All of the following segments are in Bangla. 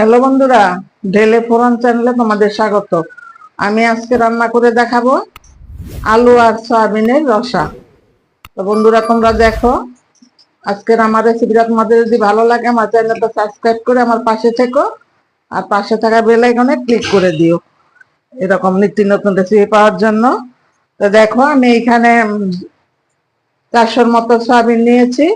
হ্যালো বন্ধুরা ঢেলে ফোরন চ্যানেলে তোমাদের স্বাগত। আমি আজকে রান্না করে দেখাবো আলু আর সয়াবিনের রসা। তো বন্ধুরা, তোমরা দেখো, আজকের আমার রেসিপিটা তোমাদের যদি ভালো লাগে, আমার চ্যানেলটা সাবস্ক্রাইব করে আমার পাশে থেকো আর পাশে থাকা বেল আইকনে ক্লিক করে দিও। এরকম নিত্য নতুন রেসিপি পাওয়ার জন্য। তো দেখো, আমি এখানে চারশোর মতো সয়াবিন নিয়েছি।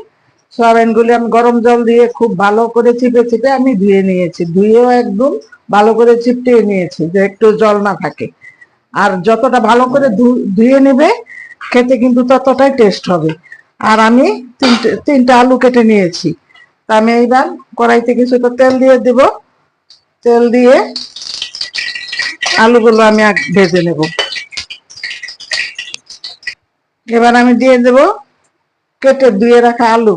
সয়াবিন গুলি আমি গরম জল দিয়ে খুব ভালো করে চিপে চিপে আমি ধুয়ে নিয়েছি। ধুয়েও একদম ভালো করে চিপটিয়ে নিয়েছি যে একটু জল না থাকে। আর যতটা ভালো করে ধুয়ে নেবে, খেতে কিন্তু ততটাই টেস্ট হবে। আর আমি তিনটে, তিনটা আলু কেটে নিয়েছি। তা আমি এইবার কড়াইতে কিছুটা তেল দিয়ে দিব। তেল দিয়ে আলুগুলো আমি ভেজে নেব। এবার আমি দিয়ে দেব কেটে ধুয়ে রাখা আলু।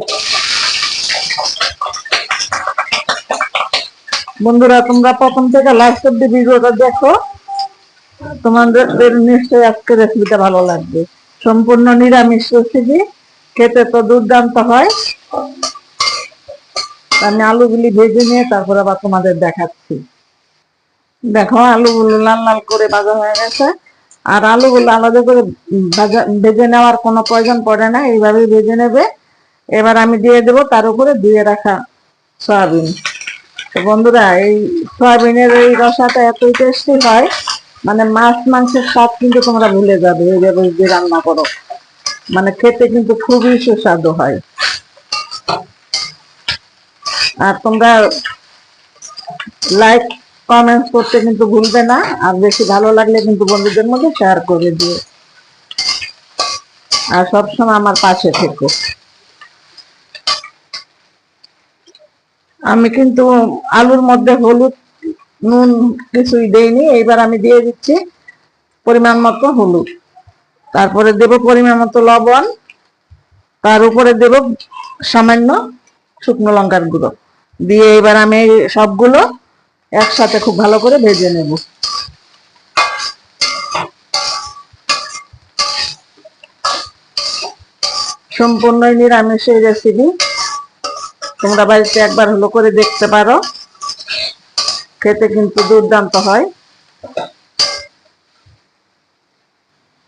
বন্ধুরা, তোমরা প্রথম থেকে লাস্ট অব্দি ভিডিওটা দেখো। তোমাদের নিশ্চয়ই আজকে রেসিপিটা ভালো লাগবে। সম্পূর্ণ নিরামিষ রেসিপি খেতে তো দুর্দান্ত হয়। আমি আলুগুলি ভেজে নিয়ে তারপর আবার তোমাদের দেখাচ্ছি। দেখো, আলুগুলো লাল লাল করে ভাজা হয়ে গেছে। আর আলুগুলো আলাদা করে ভাজা, ভেজে নেওয়ার কোনো প্রয়োজন পড়ে না, এইভাবেই ভেজে নেবে। এবার আমি দিয়ে দেবো তার উপরে দিয়ে রাখা সয়াবিন। তো বন্ধুরা, এই সয়াবিনের এই রসাটা এতই টেস্টি হয় মানে মাছ মাংসের স্বাদ কিন্তু তোমরা ভুলে যাবে এইভাবে যদি রান্না করো। মানে খেতে কিন্তু খুবই সুস্বাদু হয়। আর তোমরা লাইক কমেন্টস করতে কিন্তু ভুলবে না, আর বেশি ভালো লাগলে কিন্তু বন্ধুদের মধ্যে শেয়ার করে দিও। আর সবসময় আমার পাশে থেকো। আমি কিন্তু আলুর মধ্যে হলুদ, নুন কিছুই দেইনি, এইবার আমি দিয়ে দিচ্ছি পরিমাণ মতো হলুদ। তারপরে দেব পরিমাণ মতো লবণ, তার উপরে দেব সামান্য শুকনো লঙ্কার গুঁড়ো। দিয়ে এবার আমি সবগুলো একসাথে খুব ভালো করে ভেজে নেব। সম্পূর্ণই নিরামিষ এই রেসিপি তোমরা বাড়িতে একবার হলো করে দেখতে পারো। খেতে কিন্তু দুর্দান্ত হয়।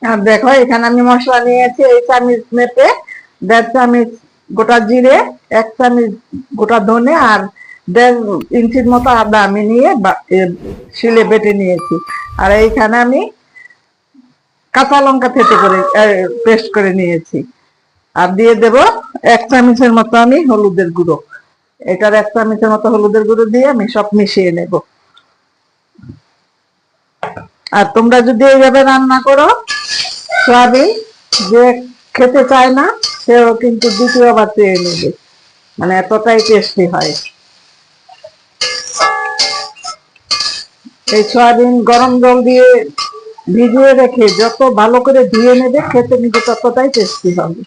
আর দেখো, এখানে আমি মশলা নিয়েছি এই চামিচ মেপে, দেড় চামিচ গোটা জিরে, এক চামিচ গোটা ধনে আর দেড় ইঞ্চির মতো আদা আমি নিয়ে শিলে বেটে নিয়েছি। আর এইখানে আমি কাঁচা লঙ্কা থেতে করে পেস্ট করে নিয়েছি। আর দিয়ে দেব এক চামচের মতো আমি হলুদের গুঁড়ো। এটার এক চামচের মতো হলুদের গুঁড়ো দিয়ে আমি সব মিশিয়ে নেব। আর তোমরা যদি এইভাবে রান্না করো সয়াবিন যে খেতে চায় না, সেও কিন্তু দ্বিতীয়বার চেয়ে নেবে। মানে এতটাই টেস্টি হয়। এই সয়াবিন গরম জল দিয়ে ভিজিয়ে রেখে যত ভালো করে ধুয়ে নেবে, খেতে কিন্তু ততটাই টেস্টি হবে।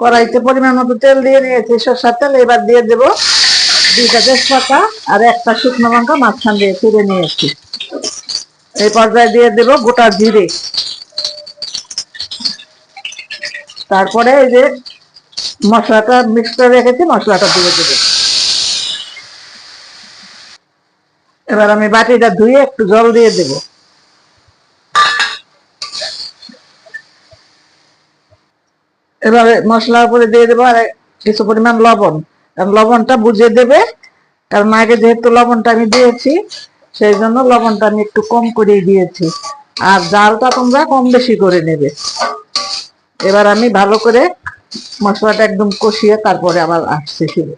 কড়াইতে পরিমাণ মতো তেল দিয়ে নিয়েছি, সরষার তেল, এবার দিয়ে দেব দুইটা তেজপাতা আর একটা শুকনো লঙ্কা মাঝখান দিয়ে তুলে নিয়েছি। এই পর্যায়ে দিয়ে দেব গোটা জিরে। তারপরে এই যে মশলাটা মিক্স করে রেখেছি, মশলাটা দিয়ে দেবো। এবার আমি বাটিটা ধুয়ে একটু জল দিয়ে দেব। এবারে মশলার উপরে দিয়ে দেবো আর কিছু পরিমাণ লবণ। কারণ লবণটা বুঝে দেবে। কারণ আগে যেহেতু লবণটা আমি দিয়েছি, সেই জন্য লবণটা আমি একটু কম করেই দিয়েছি। আর জালটা তোমরা কম বেশি করে নেবে। এবার আমি ভালো করে মশলাটা একদম কষিয়ে তারপরে আবার আসছি ফিরে।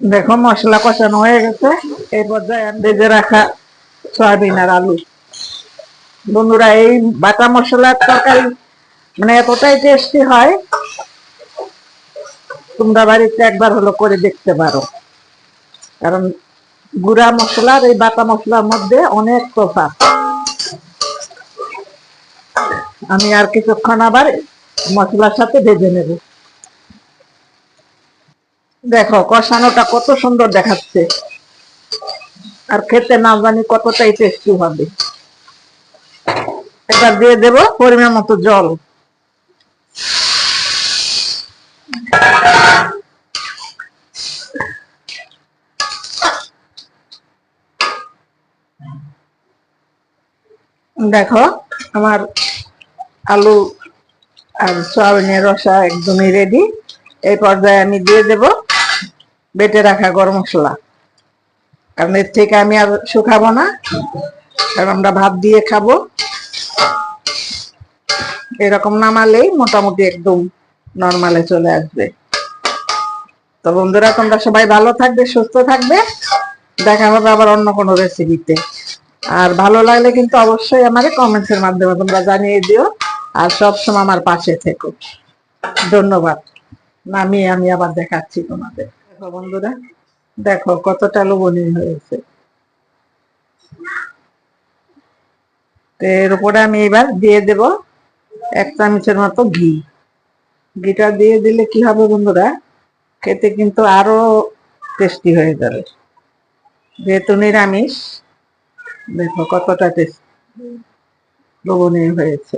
দেখো মশলা কষানো হয়ে গেছে। এই পর্যায়ে ভেজে রাখা সয়াবিন আর আলু। বন্ধুরা, এই বাটা মশলার তরকারি মানে এতটাই টেস্টি হয়, তোমরা বাড়িতে একবার হলো করে দেখতে পারো। কারণ গুঁড়া মশলার, এই বাটা মশলার মধ্যে অনেক তফাৎ। আমি আর কিছুক্ষণ আবার মশলার সাথে ভেজে নেব। দেখো, কষানোটা কত সুন্দর দেখাচ্ছে। আর খেতে না জানি কতটাই টেস্টি হবে। এবার দিয়ে দেব পরিমাণ মতো জল। দেখো, আমার আলু আর সয়াবিনের রসা একদমই রেডি এই পর্যায়ে আমি দিয়ে দেব বেটে রাখা গরম মশলা। কারণ এর থেকে আমি আর শুকাবো না, কারণ আমরা ভাত দিয়ে খাব। এরকম নামালেই মোটামুটি একদম নর্মালে চলে আসবে। তো বন্ধুরা, তোমরা সবাই ভালো থাকবে, সুস্থ থাকবে। দেখা হবে আবার অন্য কোনো রেসিপিতে আর ভালো লাগলে কিন্তু অবশ্যই আমারে কমেন্টসের মাধ্যমে তোমরা জানিয়ে দিও। আর সবসময় আমার পাশে থেকো। ধন্যবাদ। নামিয়ে আমি আবার দেখাচ্ছি তোমাদের। দেখো বন্ধুরা, দেখো কতটা লবণীয় হয়েছে। তো এর উপরে আমি এবার দিয়ে দেব এক চামচের মতো ঘি। ঘিটা দিয়ে দিলে কি হবে বন্ধুরা, খেতে কিন্তু আরও টেস্টি হয়ে যাবে। যেহেতু নিরামিষ দেখো কতটা টেস্ট। লবণীয় হয়েছে।